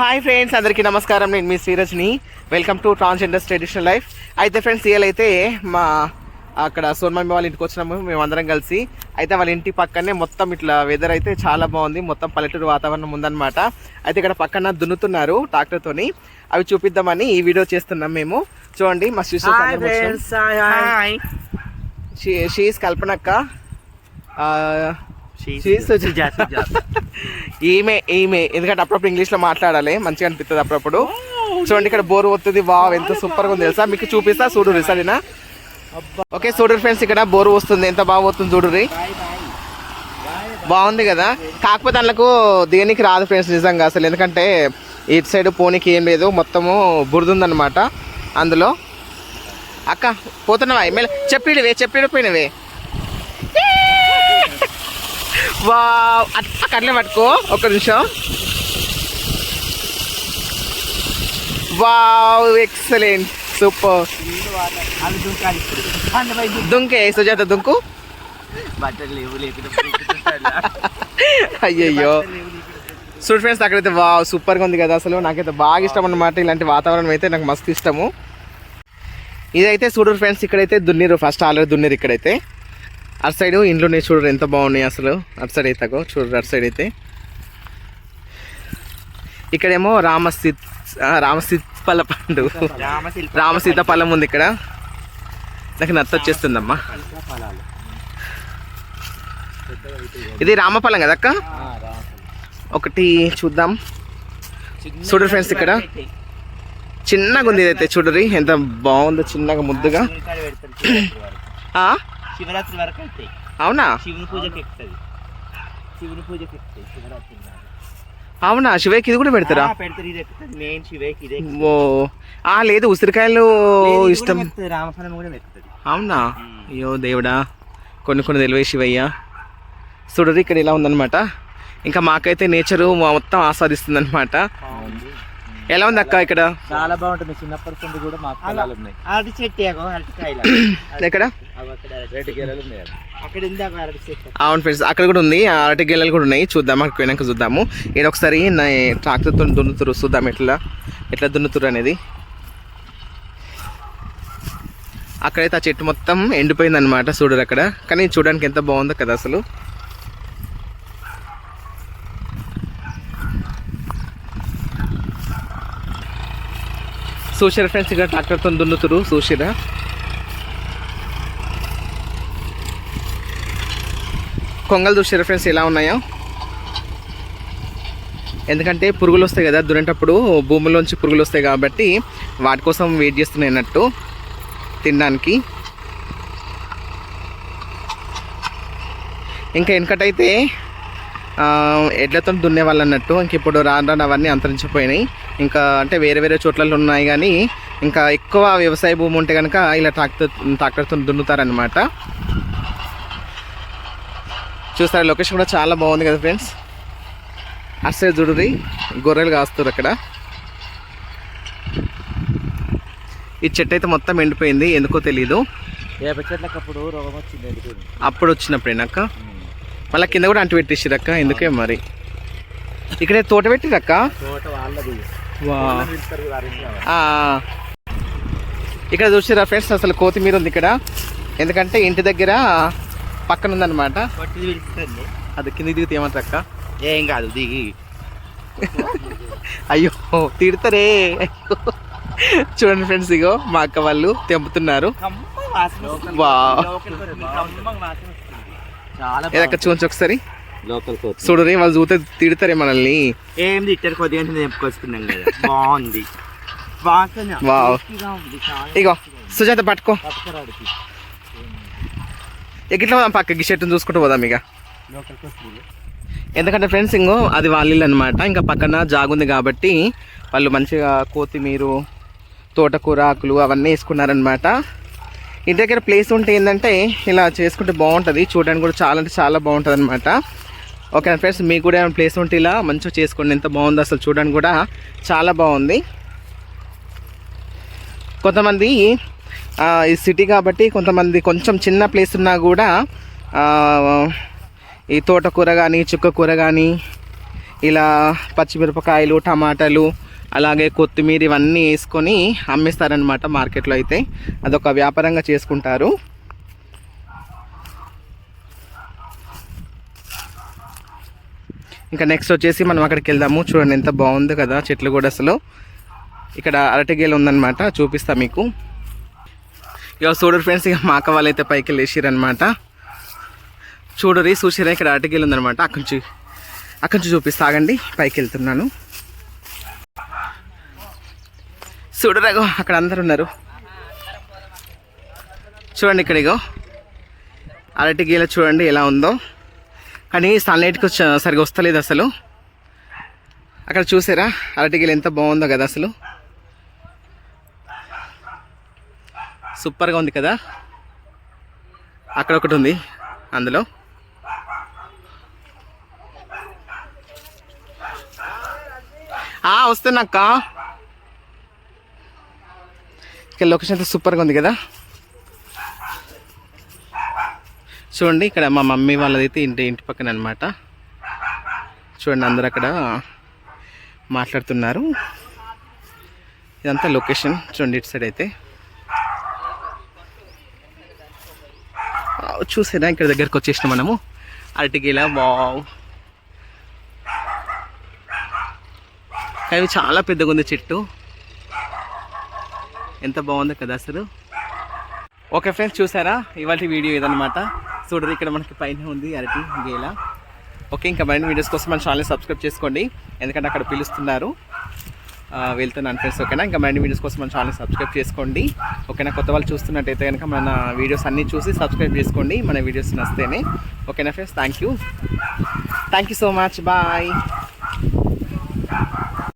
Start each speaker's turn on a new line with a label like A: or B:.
A: Hi friends అందరికీ నమస్కారం. నేను మీ Srirajni. Welcome to transgenders traditional life అయితే ఫ్రెండ్స్ ఇవాళైతే మా అక్కడ సోన్మమ్మి వాళ్ళ ఇంటికి వచ్చినాము. మేము అందరం కలిసి అయితే వాళ్ళ ఇంటి పక్కనే మొత్తం ఇట్లా వెదర్ అయితే చాలా బాగుంది. మొత్తం పల్లెటూరు వాతావరణం ఉందన్నమాట. అయితే ఇక్కడ పక్కన దున్నుతున్నారు ట్రాక్టర్తోని అవి చూపిద్దామని ఈ వీడియో చేస్తున్నాం మేము. చూడండి మా సిస్టర్స్ షీస్ కల్పనక్క. ఈమె ఈమె. ఎందుకంటే అప్పుడప్పుడు ఇంగ్లీష్లో మాట్లాడాలి. మంచిగా అనిపిస్తుంది అప్పుడప్పుడు. చూడండి ఇక్కడ బోర్ వస్తుంది వా ఎంత సూపర్గా ఉంది తెలుసా? మీకు చూపిస్తా చూడుర్రి సరేనా ఓకే చూడరు ఫ్రెండ్స్ ఇక్కడ బోర్ వస్తుంది. ఎంత బాగా వస్తుంది చూడుర్రి బాగుంది కదా? కాకపోతే అందులో దేనికి రాదు ఫ్రెండ్స్ నిజంగా అసలు. ఎందుకంటే ఇటు సైడ్ పోనీకి ఏం లేదు. మొత్తము బురదుందనమాట అందులో. అక్క పోతున్నావా? చెప్పిడివే చెప్పిడిపోయినవే వా అట్లా కట్లే పట్టుకో ఒక నిమిషం. Wow excellent. సూపర్. దుంకే సుజాత దుంకు. అయ్యయ్యో. చూడు ఫ్రెండ్స్ అక్కడైతే వా సూపర్గా ఉంది కదా అసలు. నాకైతే బాగా ఇష్టం అన్నమాట ఇలాంటి వాతావరణం అయితే నాకు మస్తు ఇష్టము. ఇదైతే చూడరు ఫ్రెండ్స్ ఇక్కడైతే దున్నిరు. ఫస్ట్ ఆల్రెడీ దున్నీరు ఇక్కడైతే. అటు సైడ్ ఇంట్లోనే చూడరు ఎంత బాగున్నాయి అసలు. అటు సైడ్ అయితే చూడరు అటు సైడ్ అయితే. ఇక్కడేమో రామసీత్ రామసీతపల్ల పండు రామసీతఫలం ఉంది ఇక్కడ. నాకు నత్త వచ్చేస్తుందమ్మా ఇది రామఫలం కదా అక్క ఒకటి చూద్దాం. చూడు ఫ్రెండ్స్ ఇక్కడ. చిన్నగా ఉంది ఇదైతే చూడరి. ఎంత బాగుందో చిన్నగా ముద్దుగా. ఆ?
B: శివరాత్రి వరకు అయితే.
A: అవునా?
B: శివుని పూజకి ఎక్కుతుంది. శివుని పూజకి ఎక్కుతుంది శివరాత్రి.
A: అవునా? శివయ్యకి ఇది కూడా పెడతారా?
B: పెడతారు ఇది ఎక్కుతుంది. మెయిన్ శివకి ఇదే
A: ఓ ఆ లేదు ఉసిరికాయలు ఇష్టం.
B: రామఫలం కూడా ఎక్కుతుంది.
A: అవునా? అయ్యో దేవుడా. కొన్ని కొన్ని తెలివే శివయ్య. చూడరు ఇక్కడ ఇలా ఉందన్నమాట. ఇంకా మాకైతే నేచరు మొత్తం ఆస్వాదిస్తుంది అనమాట ఎలా ఉంది అక్క ఇక్కడ?
B: చాలా బాగుంటుంది. చిన్నప్పటి నుండి కూడా మాకు పొలాలు ఉన్నాయి. అరటి చెట్టు ఏగో అరటి కాయలు
A: ఎక్కడ?
B: అరటి గెలలు ఉన్నాయి అక్కడ ఉంది అరటి చెట్టు.
A: అవును ఫ్రెండ్స్ అక్కడ కూడా ఉంది. ఆ అరటి గెలలు కూడా ఉన్నాయి. చూద్దాం అక్కడికి పోయినాక చూద్దాము. ఈడ ఒకసారి నా ట్రాక్టర్తో దున్నుతురు చూద్దాం ఎట్లా ఎట్లా దున్నుతురు అనేది. అక్కడైతే ఆ చెట్టు మొత్తం ఎండిపోయింది అనమాట చూడరు అక్కడ. కానీ చూడడానికి ఎంత బాగుందో కదా అసలు. చూసారా ఫ్రెండ్స్ ఇక్కడ ట్రాక్టర్తో దున్నుతురు చూసిరా? కొంగలు చూసారా ఫ్రెండ్స్ ఎలా ఉన్నాయో? ఎందుకంటే పురుగులు వస్తాయి కదా దున్నేటప్పుడు భూమిలోంచి పురుగులు వస్తాయి కాబట్టి వాటి కోసం వెయిట్ చేస్తున్నాయి అన్నట్టు తినడానికి. ఇంకా వెనకటైతే ఎడ్లతో దున్నేవాళ్ళు అన్నట్టు ఇంక ఇప్పుడు రాను రాను అవన్నీ అంతరించిపోయినాయి. ఇంకా అంటే వేరే వేరే చోట్లలో ఉన్నాయి కానీ ఇంకా ఎక్కువ వ్యవసాయ భూమి ఉంటే కనుక ఇలా ట్రాక్టర్ ట్రాక్టర్తో దున్నుతారనమాట చూస్తారు లొకేషన్ కూడా చాలా బాగుంది కదా ఫ్రెండ్స్. అటు సైడ్ చూడుర్రి గొర్రెలు కాస్తారు అక్కడ. ఈ చెట్టు అయితే మొత్తం ఎండిపోయింది ఎందుకో తెలీదు.
B: అప్పుడు రోగం
A: మళ్ళీ కింద కూడా అంటు పెట్టేసిరక్క ఎందుకే మరి? ఇక్కడే తోట పెట్టిరక్క? ఇక్కడ చూసిరా ఫ్రెండ్స్ అసలు కొత్తిమీర ఉంది ఇక్కడ. ఎందుకంటే ఇంటి దగ్గర పక్కన ఉందన్నమాట అది కింద దిగితే ఏమంటారు అక్క
B: ఏం కాదు దిగి.
A: అయ్యో తిడతారే. చూడండి ఫ్రెండ్స్ ఇగో మా అక్క వాళ్ళు తెంపుతున్నారు.
B: కమ్మ వాసన వస్తుంది.
A: వా.
B: లోకల్ కొత్తిమీర కమ్మ వాసన వస్తుంది. చాలా
A: ఏదక్క చూంచి ఒకసారి
B: లోకల్ కొత్తిమీర.
A: చూడు రే వాళ్ళు చూస్తే తిడతారే మనల్ని
B: ఏం తిట్టారు కొద్దిగా తెంపుకొచ్చుకున్నాం కదా బాగుంది వాసన
A: వావ్. ఇగో సుజాత పట్టుకో. ఎగిట్లా పోదాం పక్కకి షర్ట్ని చూసుకుంటూ పోదాం ఇక. ఎందుకంటే ఫ్రెండ్స్ ఇంకో అది వాళ్ళ ఇల్లు అనమాట ఇంకా పక్కన జాగుంది కాబట్టి వాళ్ళు మంచిగా కొత్తిమీర తోటకూర ఆకులు అవన్నీ వేసుకున్నారనమాట ఇంటి దగ్గర ప్లేస్ ఉంటే ఏంటంటే ఇలా చేసుకుంటే బాగుంటుంది. చూడడానికి కూడా చాలా అంటే చాలా బాగుంటుంది అనమాట ఓకే ఫ్రెండ్స్ మీకు కూడా ఏమైనా ప్లేస్ ఉంటే ఇలా మంచిగా చేసుకోండి. ఎంత బాగుందో అసలు చూడడానికి కూడా చాలా బాగుంది. కొంతమంది ఈ సిటీ కాబట్టి కొంతమంది కొంచెం చిన్న ప్లేస్ ఉన్నా కూడా ఈ తోటకూర కానీ చుక్క కూర కానీ ఇలా పచ్చిమిరపకాయలు టమాటాలు అలాగే కొత్తిమీర ఇవన్నీ వేసుకొని అమ్మేస్తారనమాట మార్కెట్లో అయితే. అదొక వ్యాపారంగా చేసుకుంటారు. ఇంకా నెక్స్ట్ వచ్చేసి మనం అక్కడికి వెళ్దాము. చూడండి ఎంత బాగుంది కదా చెట్లు కూడా అసలు. ఇక్కడ అరటిగేలు ఉందన్నమాట చూపిస్తా మీకు. ఇక చూడరు ఫ్రెండ్స్ ఇక మా అక్క వాళ్ళైతే పైకి లేచిరనమాట చూడరి చూసిరా ఇక్కడ అరటిగేలు ఉందన్నమాట. అక్కడి నుంచి అక్కడి నుంచి చూపిస్తాగండి పైకి వెళ్తున్నాను. చూడరాగో అక్కడ అందరు ఉన్నారు. చూడండి ఇక్కడ ఇగో. అరటి గీల చూడండి ఎలా ఉందో. కానీ సన్లైట్కి సరిగా వస్తలేదు అసలు. అక్కడ చూసారా? అరటి గీల ఎంత బాగుందో కదా అసలు. సూపర్గా ఉంది కదా. అక్కడ ఒకటి ఉంది అందులో. వస్తున్నా అక్క. ఇక్కడ లొకేషన్ అయితే సూపర్గా ఉంది కదా? చూడండి ఇక్కడ మా మమ్మీ వాళ్ళదైతే ఇంటి ఇంటి పక్కన అనమాట చూడండి అందరు అక్కడ మాట్లాడుతున్నారు. ఇదంతా లొకేషన్ చూడండి ఇటు సైడ్ అయితే. చూసేదా ఇక్కడ దగ్గరకు వచ్చేసినాం మనము. అరటికిలా బావ్ కానీ చాలా పెద్దగా ఉంది చెట్టు. ఎంత బాగుందో కదా అసలు? ఓకే ఫ్రెండ్స్ చూసారా? ఇవాళ వీడియో ఇదనమాట చూడరు ఇక్కడ మనకి పైన ఉంది అరటి గేల. ఓకే ఇంకా మరిన్ని వీడియోస్ కోసం మన ఛానల్ సబ్స్క్రైబ్ చేసుకోండి. ఎందుకంటే అక్కడ పిలుస్తున్నారు. వెళ్తున్నాను ఫ్రెండ్స్ ఓకేనా? ఇంకా మరిన్ని వీడియోస్ కోసం మన ఛానల్ సబ్స్క్రైబ్ చేసుకోండి. ఓకేనా? కొత్త వాళ్ళు చూస్తున్నట్టయితే కనుక మన వీడియోస్ అన్నీ చూసి సబ్స్క్రైబ్ చేసుకోండి. మన వీడియోస్ నస్తేనే ఓకేనా friends? Thank you thank you so much bye